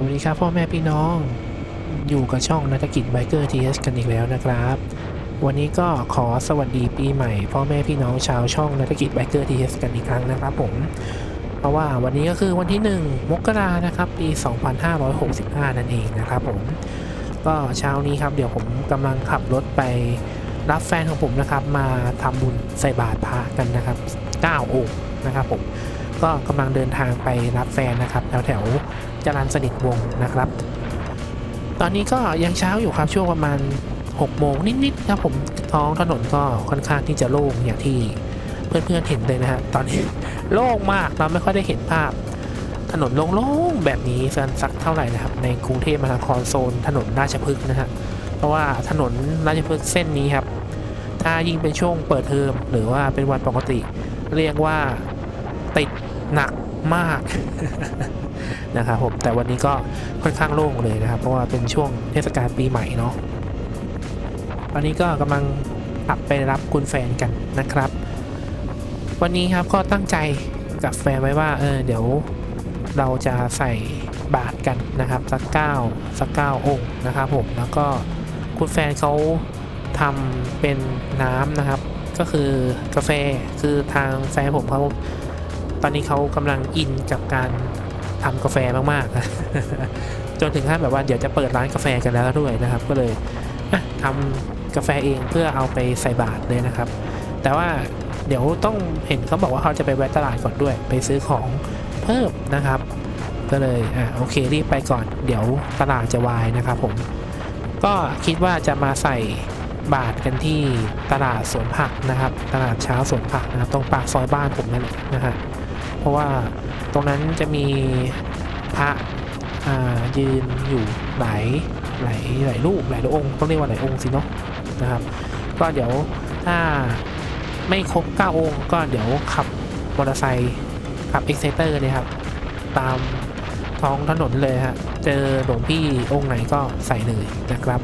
สวัสดีครับพ่อแม่พี่น้องอยู่กับช่องนักกิจไบเกอร์ทีเอสกันอีกแล้วนะครับ วันนี้ก็ขอสวัสดีปีใหม่ พ่อแม่พี่น้องชาวช่องนักกิจไบเกอร์ทีเอสกันอีกครั้งนะครับผม เพราะว่าวันนี้ก็คือวันที่ 1 มกรานะครับปี 2565 นั่นเองนะครับผม ก็เช้านี้ครับเดี๋ยวผมกำลังขับรถไปรับแฟนของผมนะครับ มาทำบุญใส่บาตรพระกันนะครับ9องค์นะครับผม ก็กำลังเดินทางไปรับแฟนนะครับแถวแถวจรันสนิทวงนะครับ ตอนนี้ก็ยังเช้าอยู่ครับช่วงประมาณ6โมงนิดๆครับผมท้องถนนก็ค่อนข้างที่จะโล่งอย่างที่เพื่อนๆเห็นเลยนะฮะตอนนี้โล่งมากเราไม่ค่อยได้เห็นภาพ ถนนโล่งๆแบบนี้สักเท่าไหร่นะครับ ในกรุงเทพมหานครโซน ถนนราชพฤกษ์นะฮะเพราะว่าถนนราชพฤกษ์เส้นนี้ครับ ถ้ายิ่งเป็นช่วงเปิดเทอมหรือว่าเป็นวันปกติ เรียกว่าติด หนักมากนะครับผมแต่วันนี้ก็ค่อนข้างโล่งเลยนะครับ เพราะว่าเป็นช่วงเทศกาลปีใหม่เนาะตอนนี้ก็กำลังขับไปรับคุณแฟนกันนะครับ วันนี้ครับก็ตั้งใจกับแฟนไว้ว่าเออเดี๋ยวเราจะใส่บาตรกันนะครับสักเก้าสักเก้าองค์นะครับผมแล้วก็คุณแฟนเขาทำเป็นน้ำนะครับ ก็คือกาแฟคือทางแฟนผมเขา ตอนนี้เขากำลังอินกับการทำกาแฟมากๆจนถึงขั้นแบบว่าเดี๋ยวจะเปิดร้านกาแฟกันแล้วด้วยนะครับ ก็เลยอะทำกาแฟเองเพื่อเอาไปใส่บาตรเลยนะครับ แต่ว่าเดี๋ยวต้องเห็นเขาบอกว่าเขาจะไปแวะตลาดก่อนด้วย ไปซื้อของเพิ่มนะครับ ก็เลยอะโอเครีบไปก่อน เดี๋ยวตลาดจะวายนะครับผมก็คิดว่าจะมาใส่บาทกันที่ตลาดสวนผักนะครับ ตลาดเช้าสวนผักนะครับตรงปากซอยบ้านผมนั่นแหละนะฮะ เพราะว่าตรงนั้นจะมีพระยืนอยู่หลายหลายหลายรูปหลายองค์ต้องเรียกว่าหลายองค์สิเนาะนะครับ ก็เดี๋ยวถ้าไม่ครบ9องค์ก็เดี๋ยวขับมอเตอร์ไซค์ขับเอ็กเซเตอร์เนี่ยครับตามท้องถนนเลยฮะเจอหลวงพี่องค์ไหนก็ใส่เลยนะครับ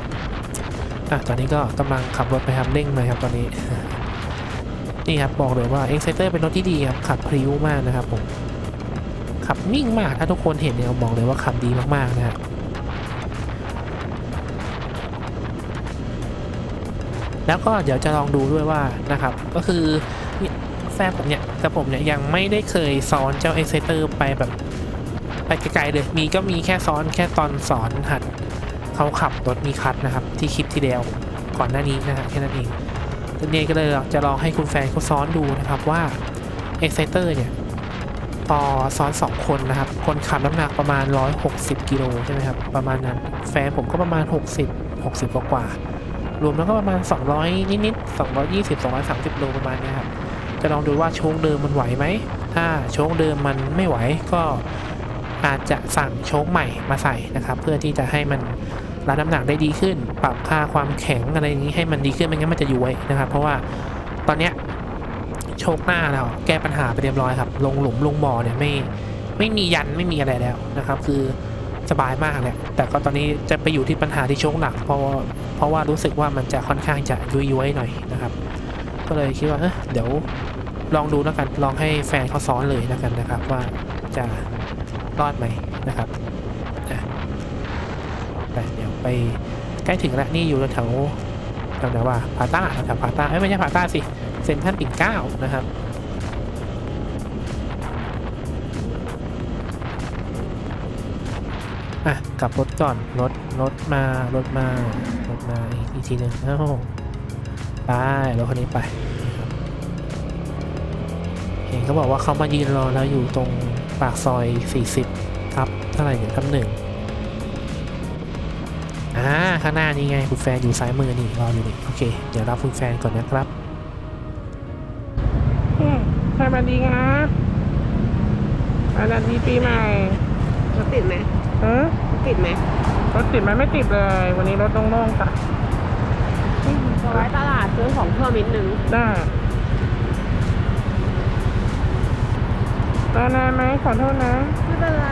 อะตอนนี้ก็กำลังขับรถไปครับเร่งเลยครับตอนนี้ นี่ครับบอกเลยว่า e x c i t e r เป็นรถที่ดีครับขับพริ้วมากนะครับผมขับนิ่งมากถ้าทุกคนเห็นเนี่ยบอกเลยว่าขับดีมากๆนะฮะแล้วก็เดี๋ยวจะลองดูด้วยว่านะครับก็คือแฟนผมเนี่ยกับผมเนี่ยยังไม่ได้เคยซ้อนเจ้า e x c i t e r ไปแบบไปไกลๆเลยมีก็มีแค่ซ้อนแค่ตอนสอนหัดเขาขับรถมีคัดนะครับ ที่คลิปที่เดียวก่อนหน้านี้นะฮะแค่นั้นเอง ทีนี้ก็เลยจะลองให้คุณแฟนเขาซ้อนดูนะครับว่า e x c i t e r เนี่ยพอซ้อน 2 คนนะครับ คนขับน้ำหนักประมาณ 160 กิโลใช่ไหมครับ ประมาณนั้น แฟนผมก็ประมาณ 60 60 กว่าๆรวมแล้วก็ประมาณ 200 นิดๆ220 230 โลประมาณนี้ครับ จะลองดูว่าโชคเดิมมันไหวไหม ถ้าโชคเดิมมันไม่ไหวก็อาจจะสั่งโชคใหม่มาใส่นะครับ เพื่อที่จะให้มัน รับน้ำหนักได้ดีขึ้น ปรับค่าความแข็งอะไรอย่างนี้ให้มันดีขึ้นไม่งั้นมันจะย้วยนะครับ เพราะว่าตอนเนี้ยโชคหน้าเราแก้ปัญหาไปเรียบร้อยครับ ลงหลุมลงบ่อเนี่ยไม่ไม่มียันไม่มีอะไรแล้วนะครับ คือสบายมากเลยแต่ก็ตอนนี้จะไปอยู่ที่ปัญหาที่โชคหนักเพราะว่าเพราะว่ารู้สึกว่ามันจะค่อนข้างจะยุยย้วยๆหน่อยนะครับ ก็เลยคิดว่าเออเดี๋ยวลองดูแล้วกันลองให้แฟนเขาซ้อนเลยแล้วกันนะครับ ว่าจะรอดไหมนะครับ ไปเดี๋ยวไปใกล้ถึงแล้วนี่อยู่แถวแถวไหนว่าพาต้าแถวพาต้าเอ้ยไม่ใช่พาต้าสิเซนทรัลปิ่นเก้านะครับอะกลับรถก่อนรถรถมารถมารถมาอีกทีหนึ่งเอ้าไปรถคันนี้ไปเห็นเขาบอกว่าเขามายืนรอแล้วอยู่ตรงปากซอย 40ทับเท่าไหร่เนี่ยทับหนึ่ง อ่าข้างหน้านี่ไงคุณแฟนอยู่ซ้ายมือนี่รออยู่นี่โอเค เดี๋ยวรับคุณแฟนก่อนนะครับสวัสดีครับสวัสดีปีใหม่รถติดไหมเออรถติดไหมรถติดไหมไม่ติดเลย วันนี้รถโล่งๆจ้ะจะไว้ตลาดซื้อของเพิ่มนิดนึงได้รอนานไหมขอโทษนะไม่เป็นไร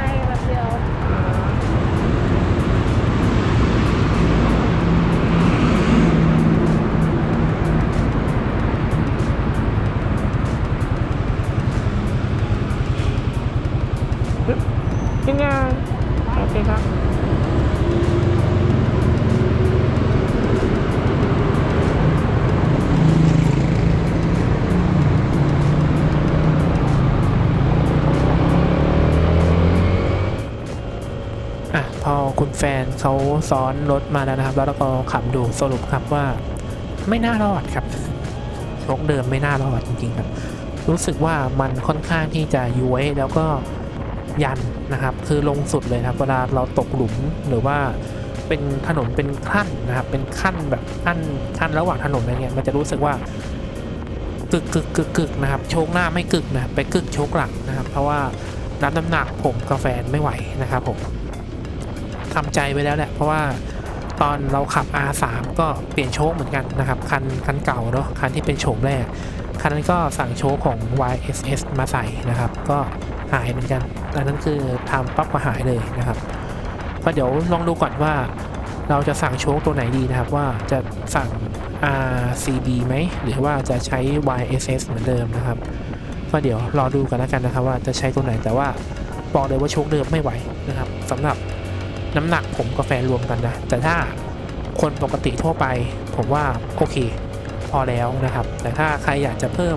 คุณแฟนเขาซ้อนรถมาแล้วนะครับ แล้วเราก็ขับดูสรุปครับว่า ไม่น่ารอดครับโชคเดิมไม่น่ารอดจริงๆครับ รู้สึกว่ามันค่อนข้างที่จะย้วยแล้วก็ยันนะครับ คือลงสุดเลยครับเวลาเราตกหลุมหรือว่าเป็นถนนเป็นขั้นนะครับ เป็นขั้นแบบขั้นขั้นระหว่างถนนอะไรเงี้ยมันจะรู้สึกว่ากึกกึกกึกกึกนะครับโชคหน้าไม่กึกนะไปกึกโชคหลังนะครับ เพราะว่ารับน้ำหนักผมกับแฟไม่ไหวนะครับผม ทำใจไว้แล้วแหละเพราะว่าตอนเราขับ R3 ก็เปลี่ยนโชคเหมือนกันนะครับ คันคันเก่าเนาะคันที่เป็นโฉมแรก คันนั้นก็สั่งโชคของ YSS มาใส่นะครับ ก็หายเหมือนกันอันนั้นคือทำปั๊บก็หายเลยนะครับก็เดี๋ยวลองดูก่อนว่าเราจะสั่งโชคตัวไหนดีนะครับ ว่าจะสั่ง RCB ไหมหรือว่าจะใช้ YSS เหมือนเดิมนะครับก็เดี๋ยวรอดูกันแล้วกันนะครับ ว่าจะใช้ตัวไหนแต่ว่าบอกเลยว่าโชคเดิมไม่ไหวนะครับสำหรับ น้ำหนักผมกับแฟนรวมกันนะ แต่ถ้าคนปกติทั่วไป ผมว่าโอเค พอแล้วนะครับ แต่ถ้าใครอยากจะเพิ่ม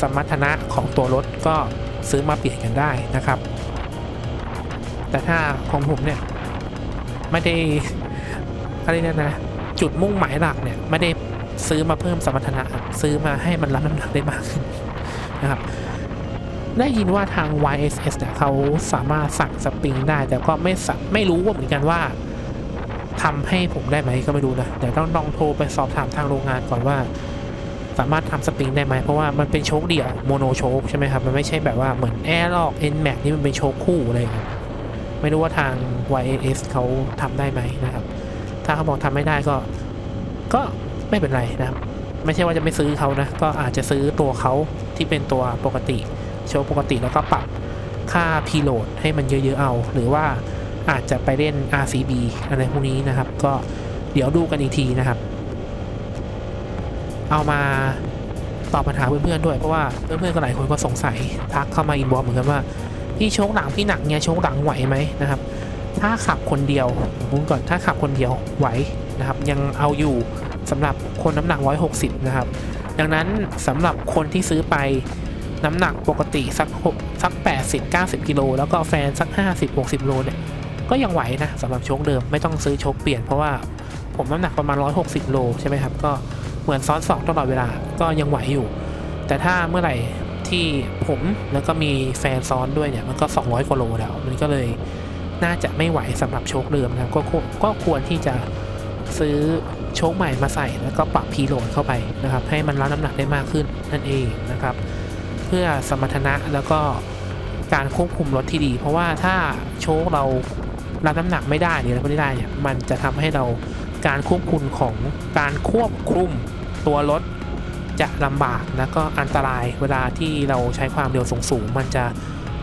สมรรถนะของตัวรถก็ซื้อมาเปลี่ยนกันได้นะครับ แต่ถ้าของผมเนี่ยไม่ได้อะไรเนี่ยนะจุดมุ่งหมายหลักเนี่ยไม่ได้ซื้อมาเพิ่มสมรรถนะ ซื้อมาให้มันรับน้ำหนักได้มากขึ้นนะครับ ได้ยินว่าทาง YSS เนี่ยเขาสามารถสั่งสปริงได้ แต่ก็ไม่สะไม่รู้ว่าเหมือนกันว่าทำให้ผมได้ไหมก็ไม่รู้นะเดี๋ยวต้องลองโทรไปสอบถามทางโรงงานก่อนว่า สามารถทำสปริงได้ไหมเพราะว่ามันเป็นโชคเดี่ยวโมโนโชคใช่ไหมครับ มันไม่ใช่แบบว่าเหมือนแอร์ลอก N Max นี่มันเป็นโชคคู่อะไรอย่างเงี้ยไม่รู้ว่าทาง YSS เขาทำได้ไหมนะครับ ถ้าเขาบอกทำไม่ได้ก็ ก็ไม่เป็นไรนะครับ ไม่ใช่ว่าจะไม่ซื้อเขานะ ก็อาจจะซื้อตัวเขาที่เป็นตัวปกติ โชว์ปกติแล้วก็ปรับค่าพีโหลดให้มันเยอะๆเอา หรือว่าอาจจะไปเล่น RCB อะไรพวกนี้นะครับ ก็เดี๋ยวดูกันอีกทีนะครับ เอามาตอบปัญหาเพื่อนๆด้วยเพราะว่าเพื่อนๆก็หลายคนก็สงสัยทักเข้ามาอินบ็อกซ์เหมือนกันว่าพี่โชคหลังพี่หนักเนี่ยโชคหลังไหวไหมนะครับ ถ้าขับคนเดียวผมก่อนถ้าขับคนเดียวไหวนะครับ ยังเอาอยู่สำหรับคนน้ำหนัก 160 นะครับ ดังนั้นสำหรับคนที่ซื้อไป น้ำหนักปกติสักหกสัก 80 90 กิโลแล้วก็แฟนสัก 50 60โลเนี่ยก็ยังไหวนะสำหรับโชคเดิมไม่ต้องซื้อโชคเปลี่ยนเพราะว่าผมน้ำหนักประมาณ 160 โลใช่ไหมครับ ก็เหมือนซ้อนสองตลอดเวลาก็ยังไหวอยู่ แต่ถ้าเมื่อไหร่ที่ผมแล้วก็มีแฟนซ้อนด้วยเนี่ยมันก็ 200กว่าโลแล้ว มันก็เลยน่าจะไม่ไหวสำหรับโชคเดิมนะครับก็ควรก็ควรที่จะซื้อโชคใหม่มาใส่แล้วก็ปรับพีโหลดเข้าไปนะครับให้มันรับน้ำหนักได้มากขึ้นนั่นเองนะครับ เพื่อสมรรถนะแล้วก็การควบคุมรถที่ดี เพราะว่าถ้าโชคเรารับน้ำหนักไม่ได้หรืออะไรไม่ได้เนี่ยมันจะทำให้เราการควบคุมของการควบคุมตัวรถจะลำบากแล้วก็อันตรายเวลาที่เราใช้ความเร็วสูงๆมันจะ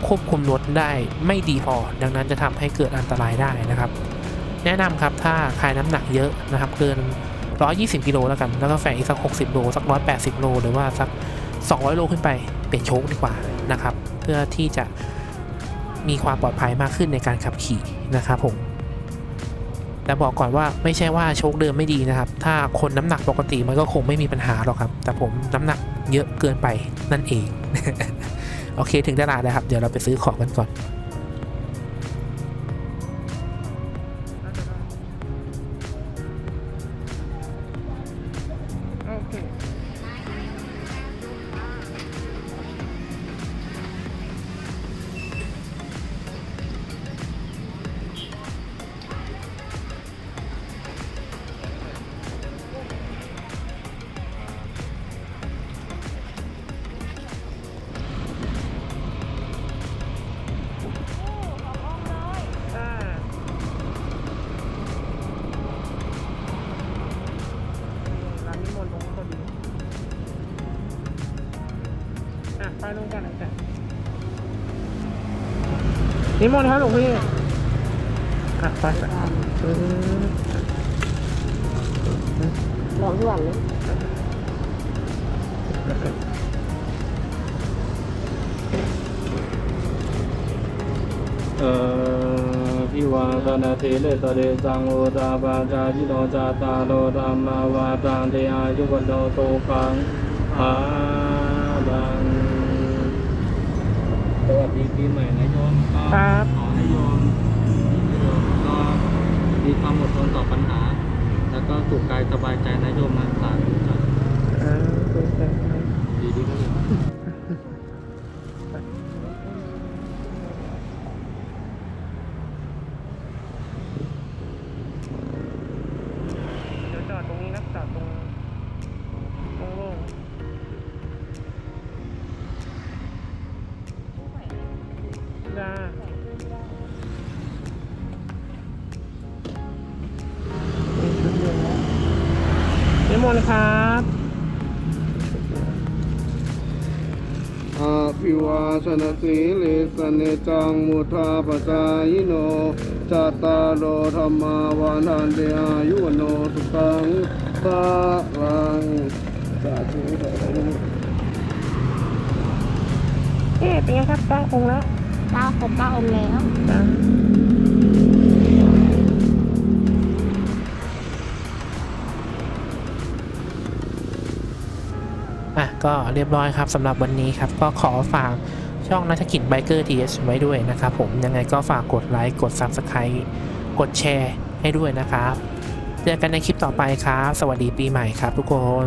ควบคุมรถได้ไม่ดีพอ ดังนั้นจะทำให้เกิดอันตรายได้นะครับ แนะนำครับถ้าใครน้ำหนักเยอะนะครับ เกิน 120 กิโลแล้วกัน แล้วก็แฝงอีกสัก 60 โล สัก 180 โล หรือว่าสัก 200 โลขึ้นไปเปลี่ยนโชคดีกว่านะครับ เพื่อที่จะมีความปลอดภัยมากขึ้นในการขับขี่นะครับผมแต่บอกก่อนว่าไม่ใช่ว่าโชคเดิมไม่ดีนะครับ ถ้าคนน้ำหนักปกติมันก็คงไม่มีปัญหาหรอกครับ แต่ผมน้ำหนักเยอะเกินไปนั่นเอง โอเคถึงตลาดแล้วครับ เดี๋ยวเราไปซื้อของกันก่อน ไปลงกันนะจ๊ะนิมนต์ครับหลวงพี่อะไปไปปึ๊บลองทุกวันเลยเอ่อพี่วังธนาเทเลตเรจังโอตาปาจาจิโนจาตาโลธรรมาวาตังเทอายุวันโนโตคังอาบัง สวัสดีปีใหม่นะโยมก็ครับขอให้โยมโยมก็มีความอดทนต่อปัญหา แล้วก็สุขกายสบายใจนะโยมนะสาธุจ้ะดีดีครับโย นิมนต์ครับอาภิวาชนะสีลิสเนจังมุทาปจายโนจัตตารโอธรรมาวานันเดอายุวโนสุขังสารังสาธุสาธุเอ๊ะเป็นไงครับตั้งองค์แล้วเก้าครบเก้าองค์แล้ว ก็เรียบร้อยครับสำหรับวันนี้ครับ ก็ขอฝากช่องนักกิจไบเกอร์ทีเอชไว้ด้วยนะครับผมยังไงก็ฝากกดไลค์กด Subscribe กดแชร์ให้ด้วยนะครับ เจอกันในคลิปต่อไปครับ สวัสดีปีใหม่ครับทุกคน